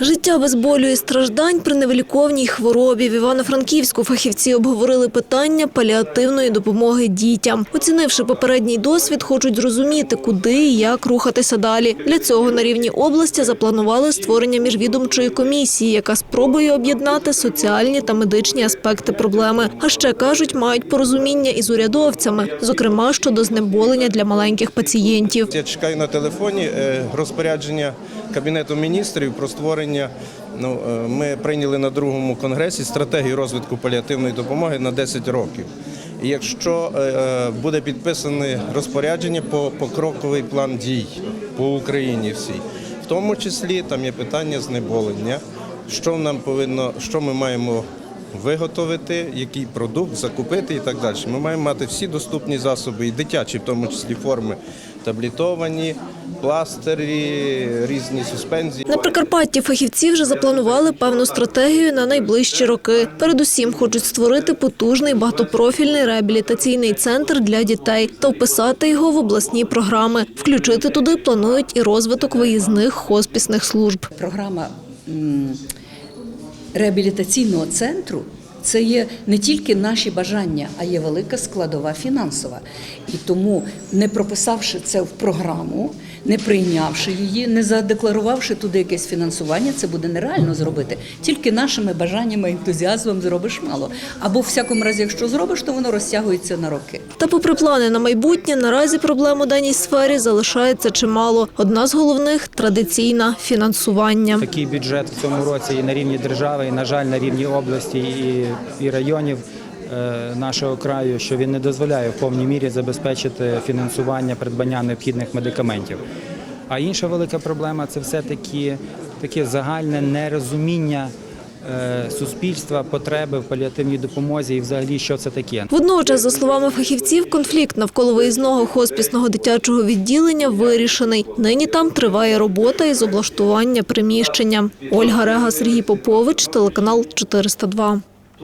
Життя без болю і страждань при невиліковній хворобі. В Івано-Франківську фахівці обговорили питання паліативної допомоги дітям. Оцінивши попередній досвід, хочуть зрозуміти, куди і як рухатися далі. Для цього на рівні області запланували створення міжвідомчої комісії, яка спробує об'єднати соціальні та медичні аспекти проблеми. А ще кажуть, мають порозуміння із урядовцями, зокрема щодо знеболення для маленьких пацієнтів. Я чекаю на телефоні е, розпорядження Кабінету міністрів про створення. Ну, е, ми прийняли на другому конгресі стратегію розвитку паліативної допомоги на 10 років. І якщо е, буде підписане розпорядження по покроковий план дій по Україні всій, в тому числі там є питання знеболення, що нам повинно, що ми маємо виготовити, який продукт закупити і так далі. Ми маємо мати всі доступні засоби, і дитячі, в тому числі форми таблітовані, пластирі, різні суспензії. На Прикарпатті фахівці вже запланували певну стратегію на найближчі роки. Передусім хочуть створити потужний багатопрофільний реабілітаційний центр для дітей та вписати його в обласні програми. Включити туди планують і розвиток виїзних хоспісних служб. Програма реабілітаційного центру це є не тільки наші бажання, а є велика складова фінансова. І тому, не прописавши це в програму, не прийнявши її, не задекларувавши туди якесь фінансування, це буде нереально зробити. Тільки нашими бажаннями, ентузіазмом зробиш мало. Або в всякому разі, якщо зробиш, то воно розтягується на роки. Та попри плани на майбутнє, наразі проблем у даній сфері залишається чимало. Одна з головних традиційна фінансування. Такий бюджет в цьому році і на рівні держави, і, на жаль, на рівні області і, і районів е, нашого краю, що він не дозволяє в повній мірі забезпечити фінансування придбання необхідних медикаментів. А інша велика проблема це все-таки таке загальне нерозуміння е, суспільства, потреби в паліативній допомозі і взагалі що це таке. Водночас, за словами фахівців, конфлікт навколо виїзного хоспісного дитячого відділення вирішений. Нині там триває робота із облаштування приміщення. Ольга Рега, Сергій Попович, телеканал 402.